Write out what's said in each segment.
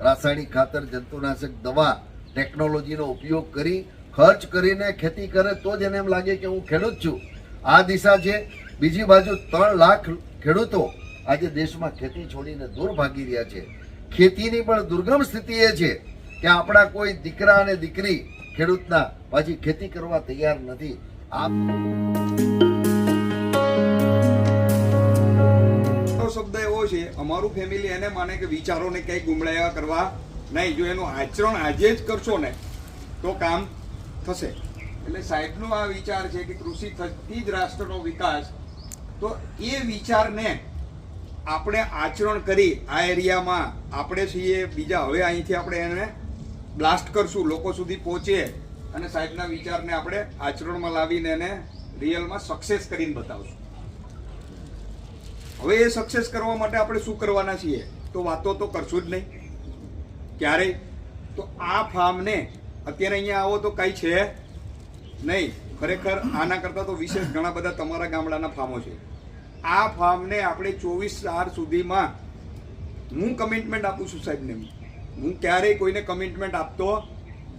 રાસાયણિક ખાતર, જંતુનાશક, દવા ટેકનોલોજીનો ઉપયોગ કરી, ખર્ચ કરીને ખેતી કરે તો જ એને એમ લાગે કે હું ખેડૂત છું. આ દિશા છે. બીજી બાજુ ત્રણ લાખ ખેડૂતો આજે દેશમાં ખેતી છોડીને દૂર ભાગી રહ્યા છે. ખેતીની પણ દુર્ગમ સ્થિતિ એ છે કે આપણા કોઈ દીકરા અને દીકરી ખેડૂતના પાછી ખેતી કરવા તૈયાર નથી. આ અમારું ફેમિલી એને માને કે વિચારોને કંઈ ગુમડાયા કરવા નહીં. જો એનું આચરણ આજે જ કરશો ને, તો કામ થશે. એટલે સાહેબનો આ વિચાર છે કે કૃષિ થતી જ રાષ્ટ્રનો વિકાસ, તો એ વિચારને આપણે આચરણ કરી આ એરિયામાં આપણે છીએ, બીજા હવે અહીંથી આપણે એને બ્લાસ્ટ કરશું, લોકો સુધી પહોંચીએ અને સાહેબના વિચારને આપણે આચરણમાં લાવીને એને રિયલમાં સક્સેસ કરીને બતાવશું. હવે એ સક્સેસ કરવા માટે આપણે શું કરવાના છીએ? તો વાતો તો કરશું જ નહીં. ક્યારેય તો આ ફાર્મને અત્યારે અહીંયા આવો તો કાંઈ છે નહીં. ખરેખર આના કરતાં તો વિશેષ ઘણા બધા તમારા ગામડાના ફાર્મો છે. આ ફાર્મને આપણે ચોવીસ આર સુધીમાં હું કમિટમેન્ટ આપું છું સાહેબને. હું ક્યારેય કોઈને કમિટમેન્ટ આપતો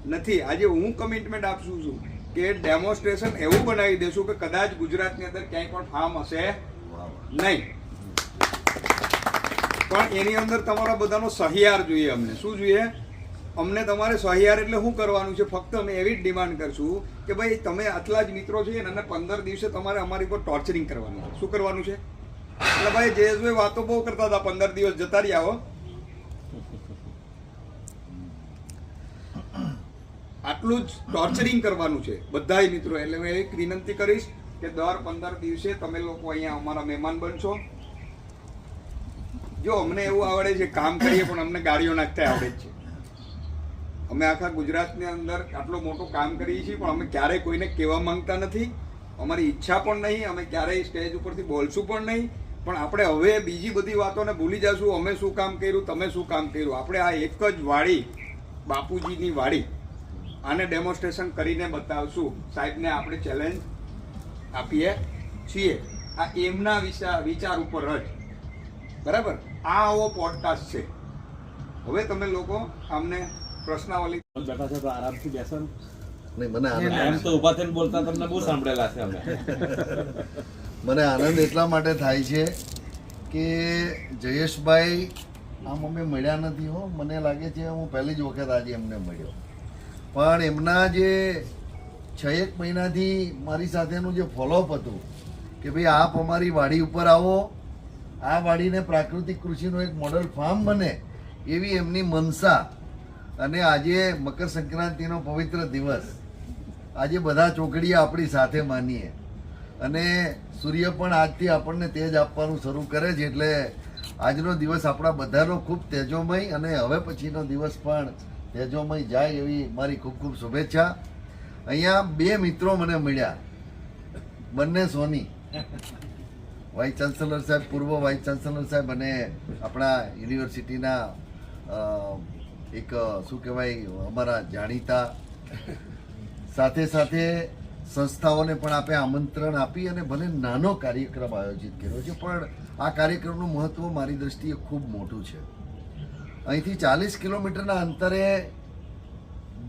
નથી. આજે હું કમિટમેન્ટ આપશું છું કે ડેમોન્સ્ટ્રેશન એવું બનાવી દેશું કે કદાચ ગુજરાતની અંદર ક્યાંય પણ ફાર્મ હશે નહીં. પણ એની અંદર તમારા બધાનો સહિયાર જોઈએ અમને. શું જોઈએ? અમને તમારે સહિયાર એટલે શું કરવાનું છે? ફક્ત અમે એવી જ ડિમાન્ડ કરશું કે ભાઈ તમે આટલા જ મિત્રો છે અને પંદર દિવસે તમારે અમારી પર ટોર્ચરિંગ કરવાનું છે. શું કરવાનું છે? એટલે ભાઈ જયેશભાઈ વાતો બહુ કરતા હતા, પંદર દિવસ જતા રહ્યા હો. આટલું જ ટોર્ચરિંગ કરવાનું છે બધાય મિત્રો. એટલે હું એક વિનંતી કરીશ કે દર પંદર દિવસે તમે લોકો અહીંયા અમારા મહેમાન બનશો. જો અમને એવું આવડે છે, કામ કરીએ પણ અમને ગાડીઓ નાખતા આવડે જ છે. અમે આખા ગુજરાતની અંદર આટલું મોટું કામ કરીએ છીએ, પણ અમે ક્યારેય કોઈને કહેવા માંગતા નથી. અમારી ઈચ્છા પણ નહીં, અમે ક્યારેય સ્ટેજ ઉપરથી બોલશું પણ નહીં. પણ આપણે હવે બીજી બધી વાતોને ભૂલી જશું, અમે શું કામ કર્યું, તમે શું કામ કર્યું. આપણે આ એક જ વાડી, બાપુજીની વાડી, આને ડેમોન્સ્ટ્રેશન કરીને બતાવશું. સાહેબને આપણે ચેલેન્જ આપીએ છીએ. આ એમના વિચાર ઉપર જ. બરાબર? આ આવો પોડકાસ્ટ છે. હવે તમે લોકો અમને પ્રશ્નાવલી બેઠા છો તો આરામથી બેસો નહીં મને આનંદ તો ઊભા થઈને બોલતા તમને બહુ સાંભળેલા છે અમે. મને આનંદ એટલા માટે થાય છે કે જયેશભાઈ આમ અમે મળ્યા નથી હો. મને લાગે છે હું પહેલી જ વખત આજે એમને મળ્યો. પણ એમના જે છ એક મહિનાથી મારી સાથેનું જે ફોલોઅપ હતું કે ભાઈ આપ અમારી વાડી ઉપર આવો. આ વાડીને પ્રાકૃતિક કૃષિનું એક મોડલ ફાર્મ બને એવી એમની મનસા અને આજે મકર સંક્રાંતિનો પવિત્ર દિવસ. આજે બધા ચોકડીએ આપણી સાથે માનીએ. અને સૂર્ય પણ આજથી આપણને તેજ આપવાનું શરૂ કરે છે એટલે આજનો દિવસ આપણા બધાનો ખૂબ તેજોમય અને હવે પછીનો દિવસ પણ તેજોમય જાય એવી મારી ખૂબ ખૂબ શુભેચ્છા. અહીંયા બે મિત્રો મને મળ્યા. બંને સોની. વાઇસ ચાન્સેલર સાહેબ, પૂર્વ વાઇસ ચાન્સેલર સાહેબ અને આપણા યુનિવર્સિટીના એક, શું કહેવાય, અમારા જાણીતા સાથે સાથે સંસ્થાઓને પણ આપણે આમંત્રણ આપી અને ભલે નાનો કાર્યક્રમ આયોજિત કર્યો છે, પણ આ કાર્યક્રમનું મહત્ત્વ મારી દ્રષ્ટિએ ખૂબ મોટું છે. અહીંથી ચાલીસ કિલોમીટરના અંતરે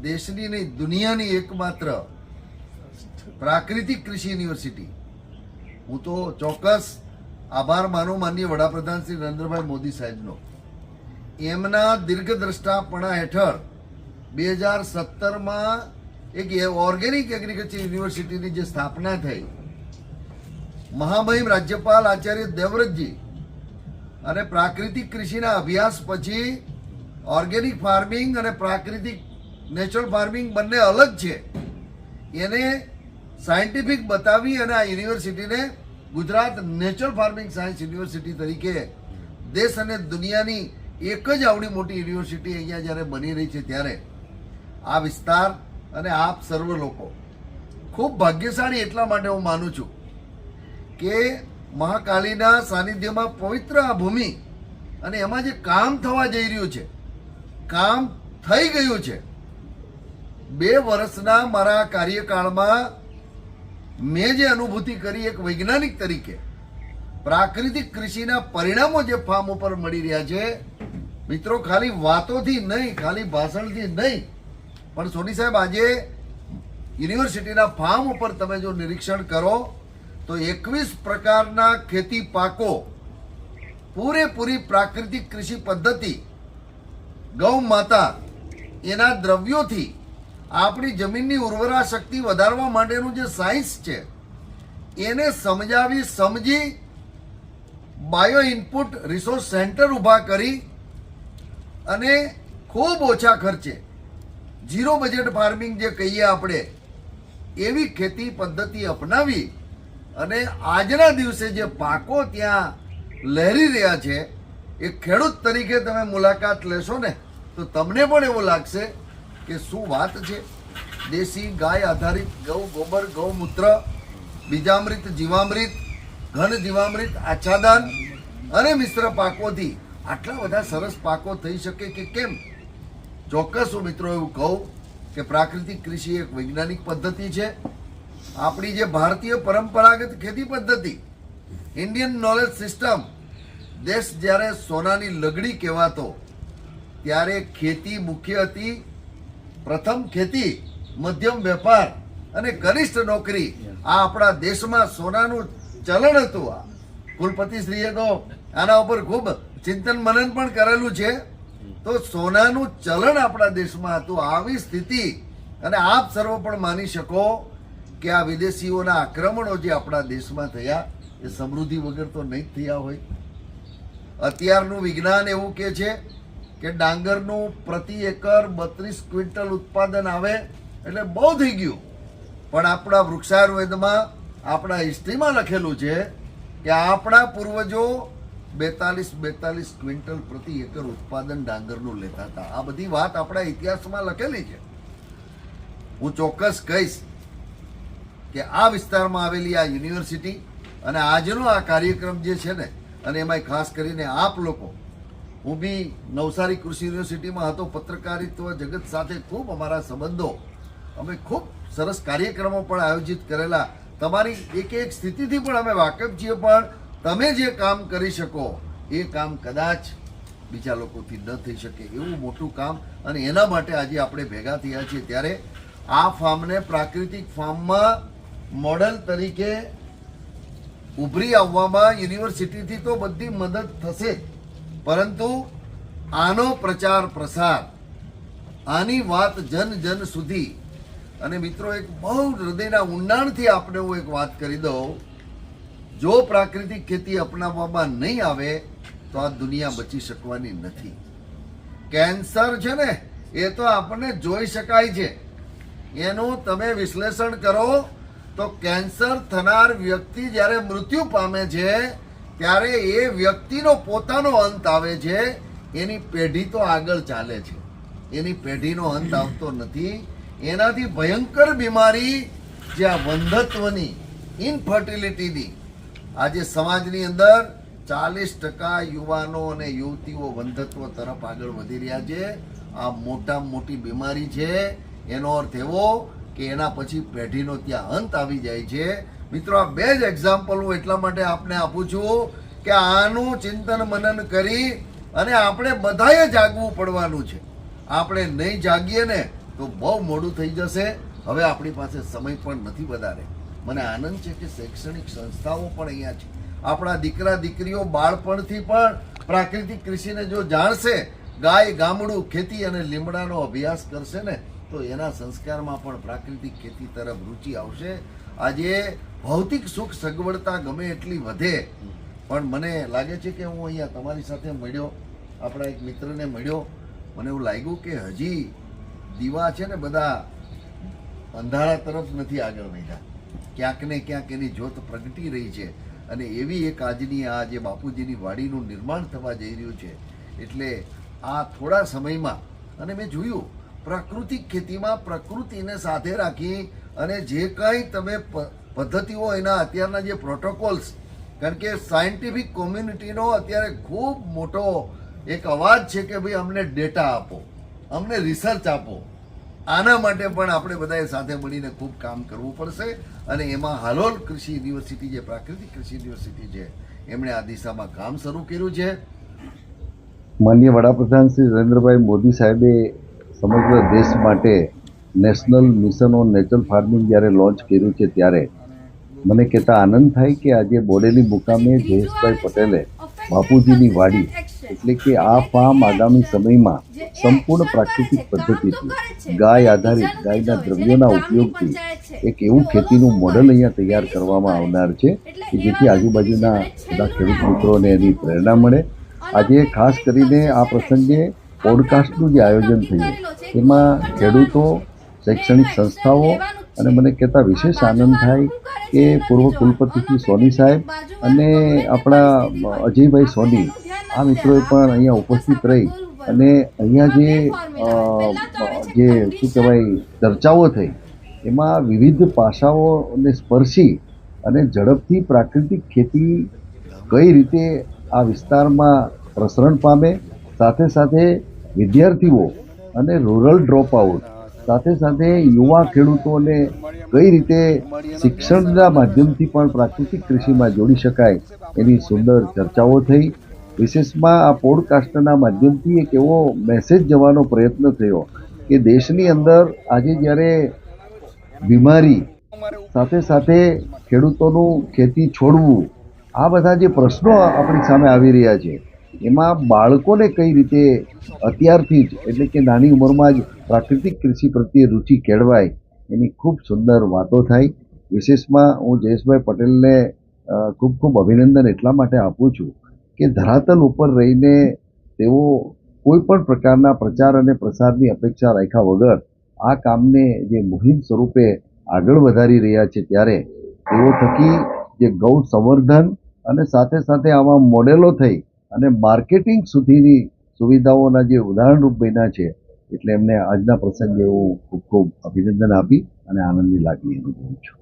દેશની નહીં, દુનિયાની એકમાત્ર પ્રાકૃતિક કૃષિ યુનિવર્સિટી હું તો ચોક્કસ આભાર માનું માનનીય વડાપ્રધાન શ્રી નરેન્દ્રભાઈ મોદી સાહેબનો. એમના દીર્ઘદ્રષ્ટાપણા હેઠળ બે હજાર સત્તરમાં એક ઓર્ગેનિક એગ્રીકલ્ચર યુનિવર્સિટીની જે સ્થાપના થઈ, મહામહિમ રાજ્યપાલ આચાર્ય દેવવ્રતજી અને પ્રાકૃતિક કૃષિના અભ્યાસ પછી ઓર્ગેનિક ફાર્મિંગ અને પ્રાકૃતિક નેચરલ ફાર્મિંગ બંને અલગ છે. એને સાયન્ટિફિક બતાવી અને આ યુનિવર્સિટીને Gujarat natural farming science university તરીકે દેશ અને દુનિયાની એક જ આવડી મોટી યુનિવર્સિટી અહીંયા જ્યારે બની રહી છે ત્યારે આ વિસ્તાર અને આપ સર્વ લોકો ખૂબ ભાગ્યશાળી એટલા માટે હું માનું છું કે મહાકાલીના સાનિધ્યમાં પવિત્ર આ ભૂમિ અને એમાં જે કામ થવા જઈ રહ્યું છે, કામ થઈ ગયું છે, બે વર્ષના મારા કાર્યકાળમાં મેં જે અનુભૂતિ કરી એક વૈજ્ઞાનિક તરીકે, પ્રાકૃતિક કૃષિના પરિણામો જે ફાર્મ ઉપર મળી રહ્યા છે, મિત્રો, ખાલી વાતોથી નહીં, ખાલી ભાષણથી નહીં, પણ સોની સાહેબ, આજે યુનિવર્સિટીના ફાર્મ ઉપર તમે જો નિરીક્ષણ કરો, તો એકવીસ પ્રકારના ખેતી પાકો, પૂરેપૂરી પ્રાકૃતિક કૃષિ પદ્ધતિ, ગૌ માતા, એના દ્રવ્યોથી આપણી જમીનની ઉર્વરા શક્તિ વધારવા માટેનું જે સાયન્સ છે, એને સમજાવી સમજી બાયો ઇનપુટ રિસોર્સ સેન્ટર ઊભા કરી અને ખૂબ ઓછા ખર્ચે ઝીરો બજેટ ફાર્મિંગ જે કહીએ આપણે, એવી ખેતી પદ્ધતિ અપનાવી અને આજના દિવસે જે પાકો ત્યાં લહેરી રહ્યા છે, એ ખેડૂત તરીકે તમે મુલાકાત લેશો ને, તો તમને પણ એવું લાગશે કે શું વાત છે? દેશી ગાય આધારિત ગૌ, ગોબર, ગૌમૂત્ર, બીજામૃત, જીવામૃત, ઘન જીવામૃત, આચ્છાદાન અને મિશ્ર પાકોથી આટલા બધા સરસ પાકો થઈ શકે કે કેમ? ચોક્કસ હું મિત્રો એવું કહું કે પ્રાકૃતિક કૃષિ એક વૈજ્ઞાનિક પદ્ધતિ છે. આપણી જે ભારતીય પરંપરાગત ખેતી પદ્ધતિ ઇન્ડિયન નોલેજ સિસ્ટમ દેશ જ્યારે સોનાની લગડી કહેવાતો, ત્યારે ખેતી મુખ્ય હતી પ્રથમ ખેતી, મધ્યમ વેપાર અને કનિષ્ઠ નોકરી. આ આપણા દેશમાં સોનાનું ચલણ હતું આ. કુલપતિશ્રીએ તો આના ઉપર ખૂબ ચિંતન મનન પણ કરેલું છે. તો સોનાનું ચલણ આપણા દેશમાં હતું. આવી સ્થિતિ, અને આપ સર્વ પણ માની શકો કે આ વિદેશીઓના આક્રમણો જે આપણા દેશમાં થયા, એ સમૃદ્ધિ વગર તો નહીં થયા હોય. અત્યારનું વિજ્ઞાન એવું કે છે કે ડાંગરનું પ્રતિ એકર બત્રીસ ક્વિન્ટલ ઉત્પાદન આવે એટલે બહુ થઈ ગયું. પણ આપણા વૃક્ષાયુર્વેદમાં આપણા હિસ્ટ્રીમાં લખેલું છે કે આપણા પૂર્વજો બેતાલીસ બેતાલીસ ક્વિન્ટલ પ્રતિ એકર ઉત્પાદન ડાંગરનું લેતા હતા. આ બધી વાત આપણા ઇતિહાસમાં લખેલી છે. હું ચોક્કસ કહીશ કે આ વિસ્તારમાં આવેલી આ યુનિવર્સિટી અને આજનો આ કાર્યક્રમ જે છે ને, અને એમાંય ખાસ કરીને આપ લોકો હું બી નવસારી કૃષિ યુનિવર્સિટીમાં હતો, પત્રકારિત્વ જગત સાથે ખૂબ અમારા સંબંધો. અમે ખૂબ સરસ કાર્યક્રમો પણ આયોજિત કરેલા. તમારી એક એક સ્થિતિથી પણ અમે વાકેફ છીએ, પણ તમે જે કામ કરી શકો, એ કામ કદાચ બીજા લોકોથી ન થઈ શકે એવું મોટું કામ. અને એના માટે આજે આપણે ભેગા થયા છીએ. ત્યારે આ ફાર્મને પ્રાકૃતિક ફાર્મમાં મોડલ તરીકે ઉભરી આવવામાં યુનિવર્સિટીથી તો બધી મદદ થશે જ. પરંતુ આનો પ્રચાર પ્રસાર, આની વાત જન જન સુધી. અને મિત્રો, એક બહુ હૃદયના ઊંડાણથી આપણે હું એક વાત કરી દઉં. જો પ્રાકૃતિક ખેતી અપનાવવામાં નહીં આવે, તો આ દુનિયા બચી શકવાની નથી. કેન્સર છે ને, એ તો આપણને જોઈ શકાય છે. એનું તમે વિશ્લેષણ કરો તો કેન્સર થનાર વ્યક્તિ જ્યારે મૃત્યુ પામે છે ત્યારે એ વ્યક્તિનો પોતાનો અંત આવે છે, એની પેઢી તો આગળ ચાલે છે. એની પેઢીનો અંત આવતો નથી. એનાથી ભયંકર બીમારી જે આ વંધત્વની ઇનફર્ટિલિટીની આજે સમાજની અંદર ચાલીસ ટકા યુવાનો અને યુવતીઓ વંધત્વ તરફ આગળ વધી રહ્યા છે. આ મોટામાં મોટી બીમારી છે. એનો અર્થ એવો કે એના પછી પેઢીનો ત્યાં અંત આવી જાય છે. મિત્રો, આ બે જ એક્ઝામ્પલ હું એટલા માટે આપને આપું છું કે આનું ચિંતન મનન કરી અને આપણે બધાએ જાગવું પડવાનું છે. આપણે નહીં જાગીએ ને તો બહુ મોડું થઈ જશે. હવે આપણી પાસે સમય પણ નથી વધારે. મને આનંદ છે કે શૈક્ષણિક સંસ્થાઓ પણ અહીંયા છે. આપણા દીકરા દીકરીઓ બાળપણથી પણ પ્રાકૃતિક કૃષિને જો જાણશે, ગાય ગામડું ખેતી અને લીમડાનો અભ્યાસ કરશે ને તો એના સંસ્કારમાં પણ પ્રાકૃતિક ખેતી તરફ રુચિ આવશે. આજે ભૌતિક સુખ સગવડતા ગમે એટલી વધે, પણ મને લાગે છે કે હું અહીંયા તમારી સાથે મળ્યો, આપણા એક મિત્રને મળ્યો. મને એવું લાગ્યું કે હજી દીવા છે ને બધા અંધારા તરફ નથી આગળ વધ્યા. ક્યાંક ને ક્યાંક એની જ્યોત પ્રગટી રહી છે અને એવી એક આજની આ જે બાપુજીની વાડીનું નિર્માણ થવા જઈ રહ્યું છે. એટલે આ થોડા સમયમાં, અને મેં જોયું પ્રાકૃતિક ખેતીમાં પ્રકૃતિને સાથે રાખી અને જે કંઈ તમે પદ્ધતિઓ એના અત્યારના જે પ્રોટોકોલ્સ કારણ કે સાયન્ટિફિક કોમ્યુનિટીનો અત્યારે ખૂબ મોટો એક અવાજ છે કે ભાઈ અમને ડેટા આપો, અમને રિસર્ચ આપો. આના માટે પણ આપણે બધાએ સાથે મળીને ખૂબ કામ કરવું પડશે અને એમાં હાલોલ કૃષિ યુનિવર્સિટી જે પ્રાકૃતિક કૃષિ યુનિવર્સિટી છે, એમણે આ દિશામાં કામ શરૂ કર્યું છે. માનનીય વડાપ્રધાન શ્રી નરેન્દ્રભાઈ મોદી સાહેબે સમગ્ર દેશ માટે national mission on natural farming જ્યારે લોન્ચ કર્યું છે ત્યારે મને કહેતા આનંદ થાય કે આજે બોડેલી મુકામે જયેશભાઈ પટેલે બાપુજીની વાડી, એટલે કે આ ફાર્મ આગામી સમયમાં સંપૂર્ણ પ્રાકૃતિક પદ્ધતિથી ગાય આધારિત ગાયના દ્રવ્યોના ઉપયોગથી એક એવું ખેતીનું મોડલ અહીંયા તૈયાર કરવામાં આવનાર છે કે જેથી આજુબાજુના બધા ખેડૂત મિત્રોને એની પ્રેરણા મળે. આજે ખાસ કરીને આ પ્રસંગે પોડકાસ્ટનું જે આયોજન થયું, એમાં ખેડૂતો, શૈક્ષણિક સંસ્થાઓ અને મને કહેતા વિશેષ આનંદ થાય કે પૂર્વ કુલપતિ સોની સાહેબ અને આપણા અજયભાઈ સોની, આ મિત્રોએ પણ અહીંયા ઉપસ્થિત રહી અને અહીંયા જે જે શું કહેવાય, ચર્ચાઓ થઈ, એમાં વિવિધ પાસાઓને સ્પર્શી અને ઝડપથી પ્રાકૃતિક ખેતી કઈ રીતે આ વિસ્તારમાં પ્રસરણ પામે સાથે સાથે વિદ્યાર્થીઓ અને રૂરલ ડ્રોપ આઉટ સાથે સાથે યુવા ખેડૂતોને કઈ રીતે શિક્ષણના માધ્યમથી પણ પ્રાકૃતિક કૃષિમાં જોડી શકાય એની સુંદર ચર્ચાઓ થઈ. વિશેષમાં આ પોડકાસ્ટના માધ્યમથી એક એવો મેસેજ જવાનો પ્રયત્ન થયો કે દેશની અંદર આજે જ્યારે બીમારી, સાથે સાથે ખેડૂતોનું ખેતી છોડવું, આ બધા જે પ્રશ્નો આપણી સામે આવી રહ્યા છે એમાં બાળકોને કઈ રીતે અત્યારથી જ, એટલે કે નાની ઉંમરમાં જ પ્રાકૃતિક કૃષિ પ્રત્યે રુચિ કેળવાય, એની ખૂબ સુંદર વાતો થાય. વિશેષમાં હું જયેશભાઈ પટેલને ખૂબ ખૂબ અભિનંદન એટલા માટે આપું છું કે ધરાતલ ઉપર રહીને તેઓ કોઈ પણ પ્રકારના પ્રચાર અને પ્રસારની અપેક્ષા રાખ્યા વગર આ કામને જે મુહિમ સ્વરૂપે આગળ વધારી રહ્યા છે ત્યારે તેઓ થકી જે ગૌ સંવર્ધન અને સાથે સાથે આવા મોડેલો થઈ અને માર્કેટિંગ સુધીની સુવિધાઓના જે ઉદાહરણરૂપ બન્યા છે, એટલે એમને આજના પ્રસંગે હું ખૂબ ખૂબ અભિનંદન આપી અને આનંદની લાગણી અનુભવું છું.